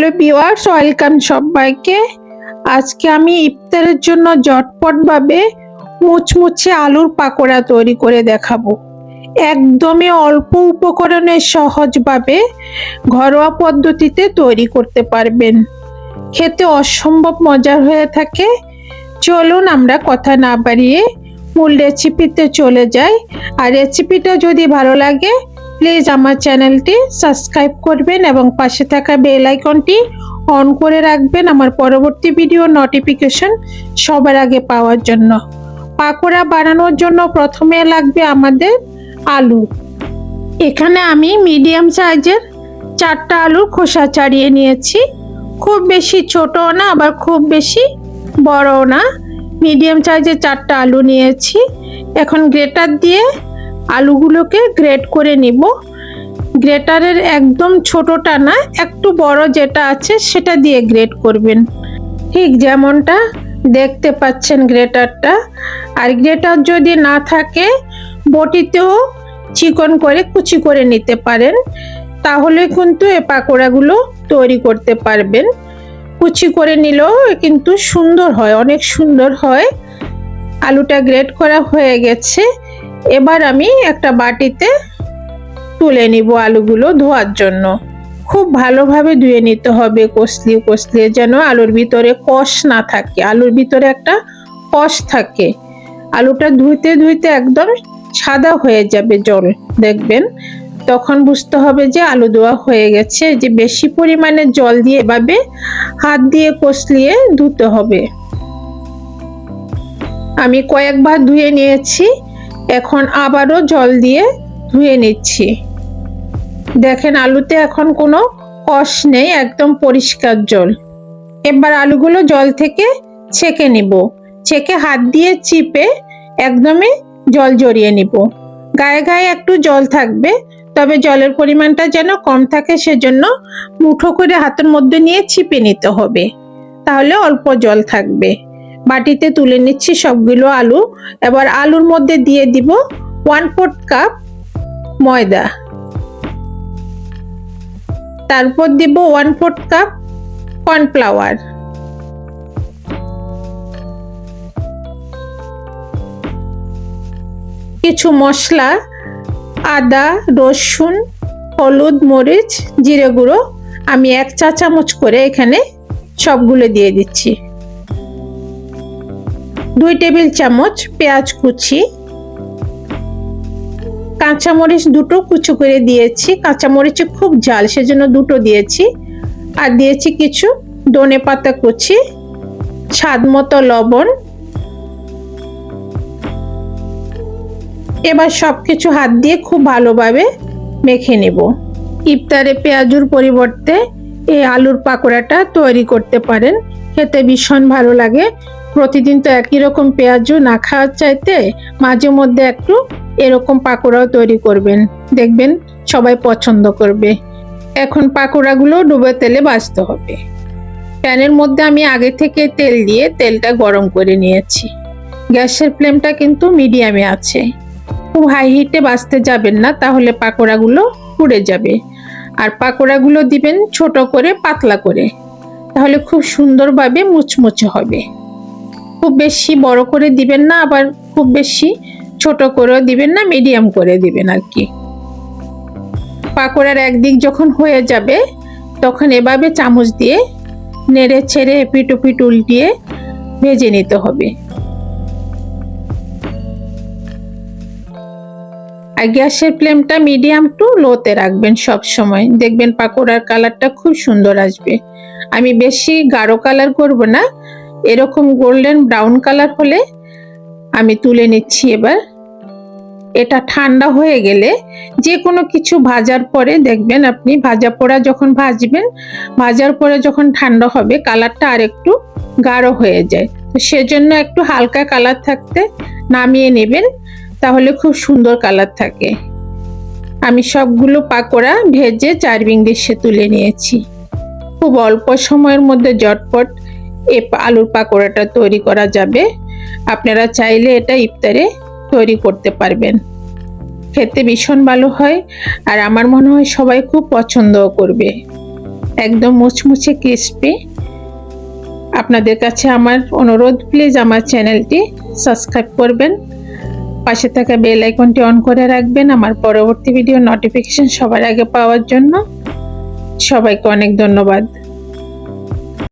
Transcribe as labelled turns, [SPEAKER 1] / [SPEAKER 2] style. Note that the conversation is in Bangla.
[SPEAKER 1] হ্যালো ভিউয়ার্স, ওয়েলকাম সবাইকে। আজকে আমি ইফতারের জন্য জটপটভাবে মুচমুচে আলুর পাকোড়া তৈরি করে দেখাবো। একদমই অল্প উপকরণে সহজভাবে ঘরোয়া পদ্ধতিতে তৈরি করতে পারবেন। খেতে অসম্ভব মজার হয়ে থাকে। চলুন আমরা কথা না বাড়িয়ে মূল রেসিপিতে চলে যাই। আর রেসিপিটা যদি ভালো লাগে প্লিজ আমার চ্যানেলটি সাবস্ক্রাইব করবেন এবং পাশে থাকা বেল আইকনটি অন করে রাখবেন আমার পরবর্তী ভিডিও নোটিফিকেশন সবার আগে পাওয়ার জন্য। পাকোড়া বানানোর জন্য প্রথমে লাগবে আমাদের আলু। এখানে আমি মিডিয়াম সাইজের চারটা আলুর খোসা ছাড়িয়ে নিয়েছি। খুব বেশি ছোটও না, আবার খুব বেশি বড়ও না। মিডিয়াম সাইজের চারটা আলু নিয়েছি। এখন গ্রেটার দিয়ে আলুগুলোকে গ্রেট করে নিব। গ্রেটারের একদম ছোটটা না, একটু বড় যেটা আছে সেটা দিয়ে গ্রেট করবেন। ঠিক যেমনটা দেখতে পাচ্ছেন গ্রেটারটা আর গ্রেটার যদি না থাকে, বটিতেও চিকন করে কুচি করে নিতে পারেন। তাহলে কিন্তু এ পাকোড়াগুলো তৈরি করতে পারবেন। কুচি করে নিলেও কিন্তু সুন্দর হয়, অনেক সুন্দর হয়। আলুটা গ্রেট করা হয়ে গেছে। এবার আমি একটা বাটিতে তুলে নিব আলুগুলো ধোয়ার জন্য। খুব ভালোভাবে ধুয়ে নিতে হবে কষলিয়ে কষলিয়ে যেন আলুর ভিতরে কষ না থাকে। আলুর ভিতরে একটা কষ থাকে। আলুটা ধুইতে ধুইতে একদম সাদা হয়ে যাবে জল, দেখবেন? তখন বুঝতে হবে যে আলু দেওয়া হয়ে গেছে। যে বেশি পরিমাণে জল দিয়ে এভাবে হাত দিয়ে কষলিয়ে ধুতে হবে। আমি কয়েকবার ধুয়ে নিয়েছি। এখন আবারও জল দিয়ে ধুয়ে নিচ্ছি। দেখেন আলুতে এখন কোনো কষ নেই, একদম পরিষ্কার জল। এবার আলুগুলো জল থেকে ছেঁকে নিব। ছেঁকে হাত দিয়ে চিপে একদমই জল জড়িয়ে নিব। গায়ে গায়ে একটু জল থাকবে, তবে জলের পরিমাণটা যেন কম থাকে সেজন্য মুঠো করে হাতের মধ্যে নিয়ে চিপে নিতে হবে। তাহলে অল্প জল থাকবে। বাটিতে তুলে নিচ্ছি সবগুলো আলু। এবার আলুর মধ্যে দিয়ে দিব ওয়ান ফোর্থ কাপ ময়দা। তারপর দিব ওয়ান ফোর্থ কাপ কর্নফ্লাওয়ার কিছু মশলা, আদা, রসুন, হলুদ, মরিচ, জিরে গুঁড়ো, আমি এক চা চামচ করে এখানে সবগুলো দিয়ে দিচ্ছি। টেবিল চামচ পেঁয়াজ কুচি, কাঁচামরিচ দুটো কুচু করে দিয়েছি। কাঁচামরিচে খুব জাল, সেজন্য দুটো দিয়েছি। আর দিয়েছি কিছু ধনে পাতা কুচি, স্বাদ মতো লবণ। এবার সব কিছু হাত দিয়ে খুব ভালোভাবে মেখে নেব। ইফতারে পেঁয়াজুর পরিবর্তে এই আলুর পাকোড়াটা তৈরি করতে পারেন। খেতে ভীষণ ভালো লাগে। প্রতিদিন তো একই রকম পেঁয়াজও না খাওয়ার চাইতে মাঝে মধ্যে একটু এরকম পাকোড়াও তৈরি করবেন। দেখবেন সবাই পছন্দ করবে। এখন পাকোড়াগুলো ডুবে তেলে ভাজতে হবে। প্যানের মধ্যে আমি আগে থেকে তেল দিয়ে তেলটা গরম করে নিয়েছি। গ্যাসের ফ্লেমটা কিন্তু মিডিয়ামে আছে। খুব হাই হিটে বাঁচতে যাবেন না, তাহলে পাকোড়াগুলো পুড়ে যাবে। আর পাকোড়াগুলো দিবেন ছোট করে, পাতলা করে। তাহলে খুব সুন্দরভাবে মুচমুচে হবে। খুব বেশি বড় করে দিবেন না, আবার খুব বেশি ছোট করেও দিবেন না মিডিয়াম করে দিবেন আর কি। পাকোড়ার একদিক যখন হয়ে যাবে, তখন এভাবে চামচ দিয়ে নেড়ে ছেড়ে এপিট ওপিট উল্টিয়ে ভেজে নিতে হবে। আর গ্যাসের ফ্লেমটা মিডিয়াম টু লোতে রাখবেন সব সময়। দেখবেন পাকোড়ার কালারটা খুব সুন্দর আসবে। আমি বেশি গাঢ় কালার করব না, এরকম গোল্ডেন ব্রাউন কালার হলে আমি তুলে নিচ্ছি এবার। এটা ঠান্ডা হয়ে গেলে যে কোনো কিছু ভাজার পরে দেখবেন আপনি ভাজা পোড়া যখন ভাজবেন, ভাজার পরে যখন ঠান্ডা হবে, কালারটা আর একটু গাঢ় হয়ে যায়। তো সেজন্য একটু হালকা কালার থাকতে নামিয়ে নেবেন। তাহলে খুব সুন্দর কালার থাকে। আমি সবগুলো পাকোড়া ভেজে চারবিং ডিশে তুলে নিয়েছি। খুব অল্প সময়ের মধ্যে জটপট এ আলুর পাকোড়াটা তৈরি করা যাবে। আপনারা চাইলে এটা ইফতারে তৈরি করতে পারবেন। খেতে ভীষণ ভালো হয় আর আমার মনে হয় সবাই খুব পছন্দও করবে। একদম মুচমুচে ক্রিস্পি আপনাদের কাছে আমার অনুরোধ প্লিজ আমার চ্যানেলটি সাবস্ক্রাইব করবেন। পাশে থাকা বেল আইকনটি অন করে রাখবেন। আমার পরবর্তী ভিডিও নোটিফিকেশন সবার আগে পাওয়ার জন্য। সবাইকে অনেক ধন্যবাদ।